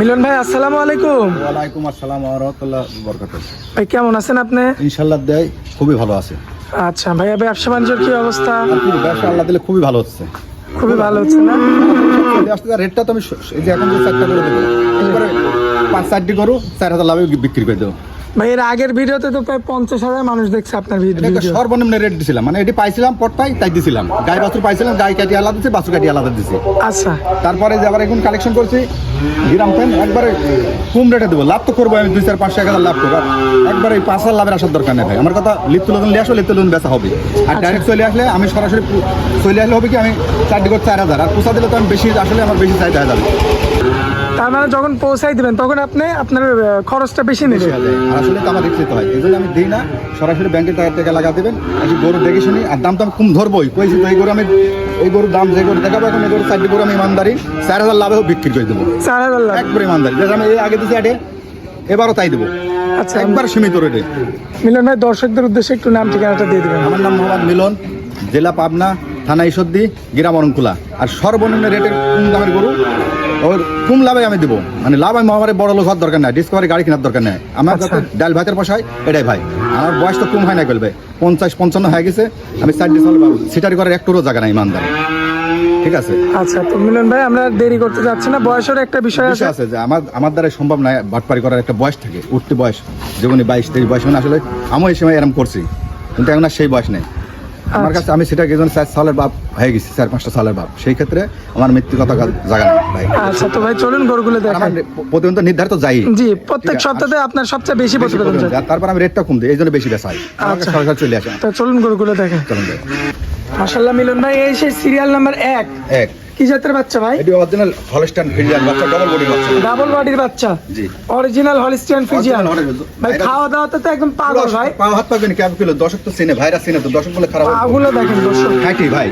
মিলন ভাই আসসালামু আলাইকুম। ওয়ালাইকুম আসসালাম ওয়া রাহমাতুল্লাহি ওয়া বারাকাতুহু। ভাই কেমন আছেন আপনি? ইনশাআল্লাহ দেয় খুবই ভালো আছে। আচ্ছা ভাইয়া ব্যবসা বাণিজ্যের কি অবস্থা? ব্যবসা আল্লাহ দিলে খুবই ভালো হচ্ছে। খুবই ভালো হচ্ছে না? রেটটা তো আমি এই যে এখন যে চারটা করে দেবো এবারে পাঁচ চারটি করো চার হাজার লাভে বিক্রি করে দেবো। ভাই এর আগের ভিডিওতে তো প্রায় পঞ্চাশ হাজার মানুষ দেখছে আপনার ভিডিও। সর্বনিম্ন রেট দিছিলাম। মানে এটি পাইছিলাম পটপাই তাই দিছিলাম। গাই বাছুর পাইছিলাম গাই কাটি আলাদা দিচ্ছে বাছুর কাটি আলাদা দিচ্ছে আচ্ছা। তারপরে যে আবার এখন কালেকশন করছি গ্রাম ফ্যান একবারে কম রেটে দেবো। লাভ তো করব আমি দুই চার পাঁচশো এক হাজার লাভ করব। একবারে পাঁচ হাজার লাভের আসার দরকার নেই ভাই। আমার কথা লিপ্ত লোন নিয়ে আসো লিপ্ত লোন বেচা হবে। আর ডাইরেক্ট চলে আসলে আমি সরাসরি চলে আসলে হবে কি আমি চারটি করে চার হাজার। আর পোষা দিলে তো আমি বেশি আসলে আমার বেশি চাহিদা হয়ে যাবে। তার মানে যখন পৌঁছাই দিবেন তখন আপনি আপনার খরচটা বেশি নেবেন। আসলে তো আমার রিক্স নিতে হয় এই জন্য আমি দিই না। সরাসরি ব্যাংকের টাকা টাকা লাগা দেবেন কি গরু দেখে শুনি। আর দাম আমি কম ধরবোই কইছি তো এই গরু আমি এই গরুর দাম যে গরু দেখাবো এখন এই গরু চারটি গরু আমি ইমানদারি। চার হাজার লাভেও বিক্রি করে দেবো। চার হাজার লাখ একবার ইমানদারি। যেটা আমি এই আগে দিচ্ছি আটে এবারও তাই দেবো। আচ্ছা। একবার সীমিত রেটে। মিলন ভাই দর্শকদের উদ্দেশ্যে একটু নাম ঠিকানাটা দিয়ে দিবেন। আমার নাম মোহাম্মদ মিলন জেলা পাবনা থানা ঈশ্বরদী গ্রাম অরণকুলা। আর সর্বনিম্ন রেটের কম দামের গরু? ওর কম লাভে আমি দেবো? মানে লাভ আমি আমার বড় লোক হওয়ার দরকার নাই ডিসকভারি গাড়ি কেনার দরকার নেই। আমার আচ্ছা। কাছে ডাল ভাতের পোষায় এটাই ভাই। আমার বয়স তো কম হয় না বলবে। পঞ্চাশ পঞ্চান্ন হয়ে গেছে আমি চারটি সাল সিটারি করার একটুরও জায়গা নাই ইমানদার। ঠিক আছে? আচ্ছা তো মিলন ভাই আমরা দেরি করতে যাচ্ছি না। বয়সের একটা বিষয় আছে। আছে যে আমার আমার দ্বারা সম্ভব নয় বাটপারি করার একটা বয়স থাকে উঠতে বয়স। যেমন বাইশ তেইশ বয়স মানে আসলে আমি এই সময় এরম করছি। কিন্তু এখন আর সেই বয়স নেই। আমার কাছে আমি সেটা একজন চার সালের বাপ হয়ে গেছি চার পাঁচটা সালের বাপ। সেই ক্ষেত্রে আমার মৃত্যু কথা ভাই। আচ্ছা তো ভাই চলুন গরুগুলো আর দেখাই। প্রতিদিন নির্ধারিত যাই জি প্রত্যেক সপ্তাহে আপনার সবচেয়ে বেশি প্রতিবেদন তারপর আমি রেটটা কম দিই এই জন্য বেশি বেসাই হয় আচ্ছা। সরকার চলে আসে। তো চলুন গরুগুলো দেখেন চলুন যাই। মাসাল্লাহ মিলন ভাই এই সেই সিরিয়াল নাম্বার এক। এক। কি জাতের বাচ্চা ভাই? এটি অরিজিনাল হলস্টাইন ফ্রিজিয়ান বাচ্চা ডাবল বডি বাচ্চা। ডাবল বডির বাচ্চা? জি। অরিজিনাল হলস্টাইন Original ভাই খাওয়া দাওয়াতে তো একদম পাগল ভাই। পা হাত পাবেন কি? কিলো দশক তো সিনে ভাইরাস সিনে তো দশক বলে খারাপ আগুলো দেখেন দশক খাইটি ভাই।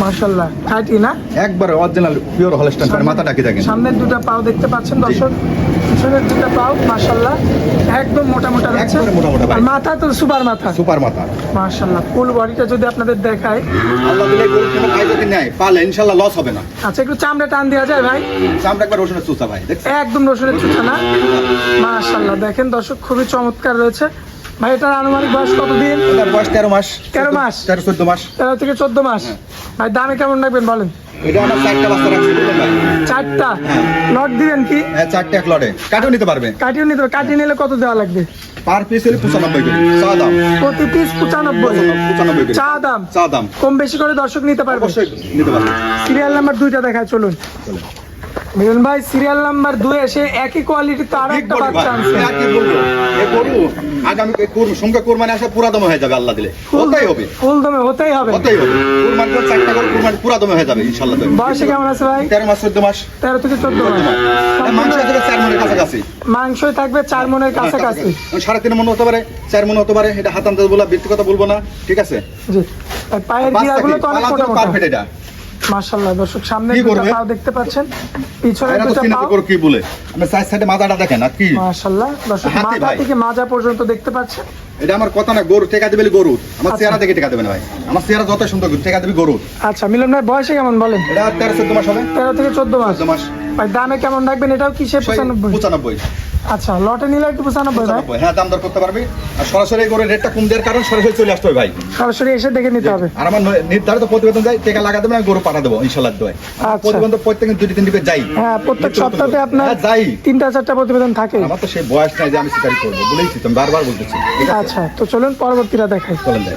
মাশাআল্লাহ খাইটি না? একবার অরিজিনাল পিওর হলস্টাইন মাথা ডাকি দেখেন? সামনের দুটো পাও দেখতে পাচ্ছেন দর্শক। পিছনের দুটো পাও মাশাল্লাহ একদম মোটা মোটা রয়েছে। আর মাথা তো সুপার মাথা। সুপার মাথা। মাশাল্লাহ ফুল বডিটা যদি আপনাদের দেখায় আল্লাহ দিলে গরু কোনো খাই যদি নেয় পালে ইনশাল্লাহ লস হবে না। আচ্ছা একটু চামড়া টান দেওয়া যায় ভাই? চামড়া একবার রসুনের চুষা ভাই একদম রসুনের চুচা না? মাশাল্লাহ দেখেন দর্শক খুবই চমৎকার রয়েছে। ভাই এটার আনুমানিক বয়স কতদিন? বয়স তেরো মাস। 13 মাস? তেরো চোদ্দ মাস। তেরো থেকে চোদ্দ মাস। ভাই দামে কেমন রাখবেন বলেন? এটা আমার চারটা বাচ্চা রাখছি চারটা লট দিবেন কি? হ্যাঁ চারটা এক লটে। কাটিও নিতে পারবে। কাটিও নিতে হবে কাটিয়ে নিলে কত দেওয়া লাগবে? পার পিস হলে পঁচানব্বই করে। চা দাম। প্রতি পিস পঁচানব্বই। পঁচানব্বই করে। চা দাম। চা দাম। কম বেশি করে দর্শক নিতে পারবে। নিতে পারবে। সিরিয়াল নাম্বার দুইটা দেখায় চলুন। মিলন ভাই সিরিয়াল নাম্বার দুই এসে একই কোয়ালিটির তো আরও Big একটা বাচ্চা। আনছে। এ আর কি বলব? এ গরু আগামী এ কোর- সঙ্গে কোরবানি আসলে পুরা দমে হয়ে যাবে আল্লাহ দিলে। ওটাই হবে। ফুল দমে হতেই হবে। ওটাই হবে। কোরবানি করে চারটা করে কোরবানি পুরা দমে হয়ে যাবে ইনশাল্লাহ দেবে। বয়সে কেমন আছে ভাই? তেরো মাস চোদ্দ মাস। তেরো থেকে চোদ্দ মাস। এ মাংস থেকে চার মনের কাছাকাছি। মাংসই থাকবে চার মনের কাছাকাছি। সাড়ে তিন মন হতে পারে চার মন হতে পারে এটা হাতান বলা ব্যক্তিগত বলব না ঠিক আছে? জি। পায়ের গিয়াগুলো তো অনেক মোটা মোটা perfect এটা। মাশাআল্লাহ দর্শক সামনে দুটো? পাও দেখতে পাচ্ছেন পিছনে দুটো চিনে তো কি বলে? আপনি সাইড সাইডে মাথাটা দেখেন আর কি? মাশাআল্লাহ দর্শক মাথা থেকে মাজা পর্যন্ত দেখতে পাচ্ছেন। এটা আমার কথা না গরু টেকা দিবে গরু। আমার আচ্ছা। চেহারা দেখে টেকা দেবে না ভাই। আমার চেহারা যত সুন্দর টেকা দিবে গরু। আচ্ছা মিলন ভাই বয়সে কেমন বলেন? এটা তেরো চোদ্দ মাস হবে। তেরো থেকে চোদ্দ মাস। চোদ্দ মাস। ভাই দামে কেমন রাখবেন? এটাও কি সে পঁচানব্বই। পঁচানব্বই। আচ্ছা লটে নিলে একটু পঁচানব্বই ভাই। হ্যাঁ দাম দর করতে পারবি। আর সরাসরি গরুর রেটটা কম দেওয়ার কারণ সরাসরি চলে আসতে হবে ভাই। সরাসরি এসে দেখে নিতে হবে। আর আমার নির্ধারিত প্রতিবেদন যাই টেকা লাগা দেবে আমি গরু পাঠা দেবো ইনশাল্লাহ দোয় আচ্ছা। প্রতিবেদন প্রত্যেক দুটি তিন করে যাই। হ্যাঁ প্রত্যেক সপ্তাহে আপনার হ্যাঁ, যাই। তিনটা চারটা প্রতিবেদন থাকে। আমার তো সেই বয়স নাই যে আমি শিকারি করব বলেইছি তো বারবার বলতেছি। আচ্ছা তো চলুন পরবর্তীটা দেখাই। চলেন ভাই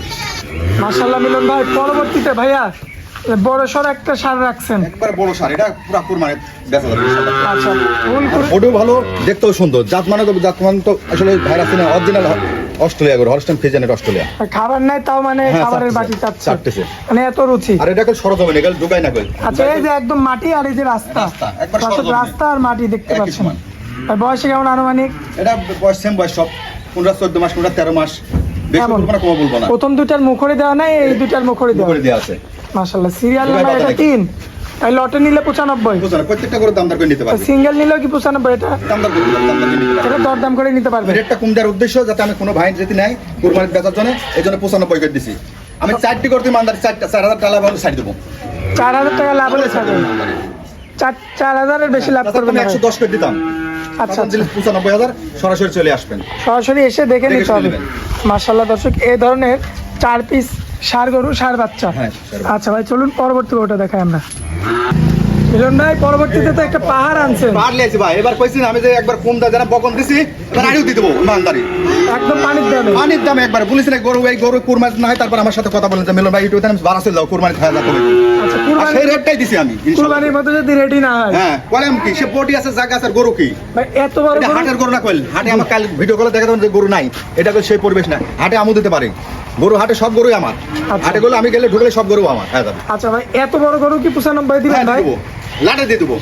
মাশাআল্লাহ মিলন ভাই পরবর্তীতে ভাইয়া। বড় সর একটা সার রাখছেন। একবার বড় সার এটা পুরা যাবে আচ্ছা ফুল করে ভালো দেখতেও সুন্দর। জাত মানে তো জাত মানে তো আসলে ভাইরাস না অরিজিনাল অস্ট্রেলিয়া গরু হলস্টাইন ফিজিয়ানের অস্ট্রেলিয়া। খাবার নাই তাও মানে হ্যাঁ, খাবারের বাটি চাচ্ছে। মানে এত রুচি। আর এগুলো ঢুকাই না কই। আচ্ছা এই যে একদম মাটি আর এই যে রাস্তা। রাস্তা, আর মাটি দেখতে পাচ্ছেন। আর বয়সে কেমন আনুমানিক? এটা বয়স সেম বয়স সব। কোনটা চোদ্দ মাস কোনটা তেরো মাস। বেশি কেমন? বলব না। প্রথম দুইটার মুখরে দেওয়া নাই এই দুইটার মুখরে দেওয়া আছে। মাশাআল্লাহ সিরিয়াল নাম্বার এটা তিন। এই লটে নিলে পঁচানব্বই। প্রত্যেকটা করে করে নিতে পারবে। সিঙ্গেল নিলেও কি পঁচানব্বই এটা? করে এটা দরদাম করে নিতে পারবে। রেটটা উদ্দেশ্য যাতে আমি কোনো ভাই যদি নাই কুরবানির বেচার জন্য এই জন্য পঁচানব্বই করে দিছি। আমি চারটি করতে মানদার চারটা চার হাজার টাকা ভালো ছাড় দেবো। চার হাজার টাকা লাভ হলে ছাড়বে চার চার হাজারের বেশি লাভ করবে না একশো দশ করে দিতাম। আচ্ছা, পঁচানব্বই হাজার সরাসরি চলে আসবেন। সরাসরি এসে দেখে নিতে হবে। মার্শাল্লাহ দর্শক এই ধরনের চার পিস সার গরু সার বাচ্চা। হ্যাঁ, আচ্ছা ভাই চলুন পরবর্তী গরুটা দেখাই আমরা। মিলন ভাই পরবর্তীতে তো একটা পাহাড় আনছেন। লিয়েছি ভাই। এবার কইছি আমি যে একবার কম যারা বকন দিছি এবার আড়িও দিয়ে দেবো ইমানদারি। একদম পানির দামে। পানির দাম একবার বলিস না গরু এই গরু কুরবানি না হয় তারপর আমার সাথে কথা বলেন যে মিলন ভাই ইউটিউবে আমি চলে যাও কুরবানি খাওয়া যাবে আচ্ছা কুরবানি সেই রেটটাই দিছি আমি কুরবানির মতো যদি রেডি না হয়। হ্যাঁ কলাম কি সে বডি আছে জায়গা আছে গরু কি? ভাই এত বড় হাটের গরু না কইল হাটে আমার কাল ভিডিও কলে দেখাতাম যে গরু নাই এটা কইল সেই পরিবেশ না। হাটে আমু দিতে পারে। গরু হাটে সব গরুই আমার। আচ্ছা। হাটে গেলে আমি গেলে ঢুকলে সব গরু আমার হ্যাঁ আচ্ছা ভাই এত বড় গরু কি পঁচানব্বই দিবেন হ্যাঁ ভাই? লাটে দিয়ে দেবো।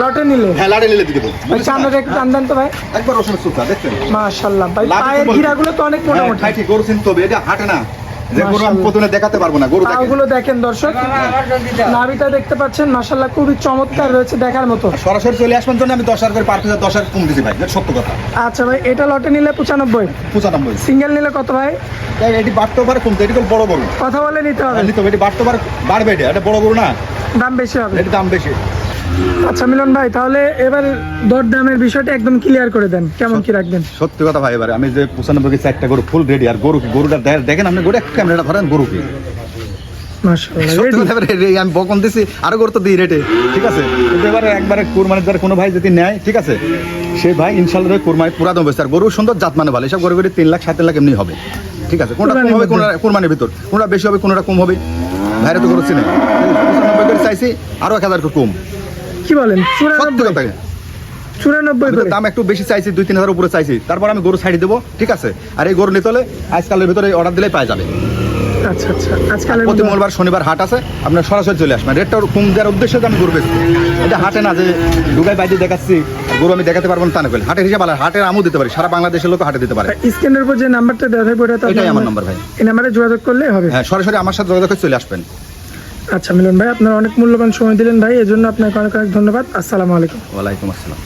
লটে নিলে? হ্যাঁ লাটে নিলে দিয়ে দেবো। ভাই চামড়াটা একটু টান দেন তো ভাই। একবার রসুনের সুতা দেখছেন? মাশাল্লাহ ভাই পায়ের। তো অনেক হ্যাঁ, মোটামুটি। ঠিক এটা হাটে না। যে গরু আমি প্রথমে দেখাতে পারব না গরু দেখে দেখেন দর্শক। নাভিটা দেখতে পাচ্ছেন মাশাল্লাহ খুবই চমৎকার রয়েছে দেখার মতো। সরাসরি চলে আসবেন জন্য আমি দশ হাজার করে পার পিসে কম দিছি ভাই এটা সত্য কথা। আচ্ছা ভাই এটা লটে নিলে পঁচানব্বই। পঁচানব্বই। সিঙ্গেল নিলে কত ভাই? এটি বাড়তেও পারে কমতে এটি খুব বড় কথা বলে নিতে হবে। নিতে হবে এটি বাড়তে পারে বাড়বে এটা এটা বড় গরু না। দাম বেশি হবে? এটি দাম বেশি। আচ্ছা মিলন ভাই তাহলে এবার দর দামের বিষয়টা একদম ক্লিয়ার করে দেন। কেমন কি রাখবেন? সত্যি কথা ভাই এবারে আমি যে পঁচানব্বই চারটা গরু ফুল রেডি আর গরু গরুটা দেখেন আপনি গরু ক্যামেরাটা ধরেন গরু কি? আমি বকন দিছি আরও গরু তো দিই রেটে ঠিক আছে? কিন্তু এবারে একবারে কোরবানির দ্বারা কোনো ভাই যদি নেয় ঠিক আছে? সেই ভাই ইনশাল্লাহ কোরবানি পুরা দাম বেশি আর গরু সুন্দর জাত মানে ভালো এসব গরু গরু তিন লাখ সাত লাখ এমনি হবে ঠিক আছে? কোনটা কম হবে কোনটা কোরবানির ভিতর কোনটা বেশি হবে কোনটা কম হবে? ভাইরা তো গরু চিনে পঁচানব্বই করে চাইছি আরও এক হাজার করে কম। কি বলেন? সত্যি কথা চুরানব্বই করে। দাম একটু বেশি চাইছি দুই তিন হাজার উপরে চাইছি। তারপর আমি গরু ছাড়িয়ে দেবো ঠিক আছে? আর এই গরু নিতে হলে আজকালের ভিতরে অর্ডার দিলে পাওয়া যাবে। আচ্ছা আচ্ছা। আজকালের প্রতি মঙ্গলবার শনিবার হাট আছে আপনার সরাসরি চলে আসবেন। রেটটা কম দেওয়ার উদ্দেশ্যে তো আমি গরু বেচছি এটা হাটে না যে ঢুকাই বাইরে দেখাচ্ছি গরু আমি দেখাতে পারব না তা না হাটের হিসাব আলাদা হাটের আমও দিতে পারি সারা বাংলাদেশের লোক হাটে দিতে পারে। স্ক্রিনের উপর যে নাম্বারটা দেওয়া থাকবে ওটা এটাই আমার নাম্বার। ভাই। এই নাম্বারে যোগাযোগ করলে হবে। হ্যাঁ সরাসরি আমার সাথে যোগাযোগ করে চলে আসবেন। আচ্ছা মিলন ভাই আপনার অনেক মূল্যবান সময় দিলেন ভাই এজন্য আপনাকে অনেক অনেক ধন্যবাদ। আসসালামু আলাইকুম। ওয়ালাইকুম আসসালাম।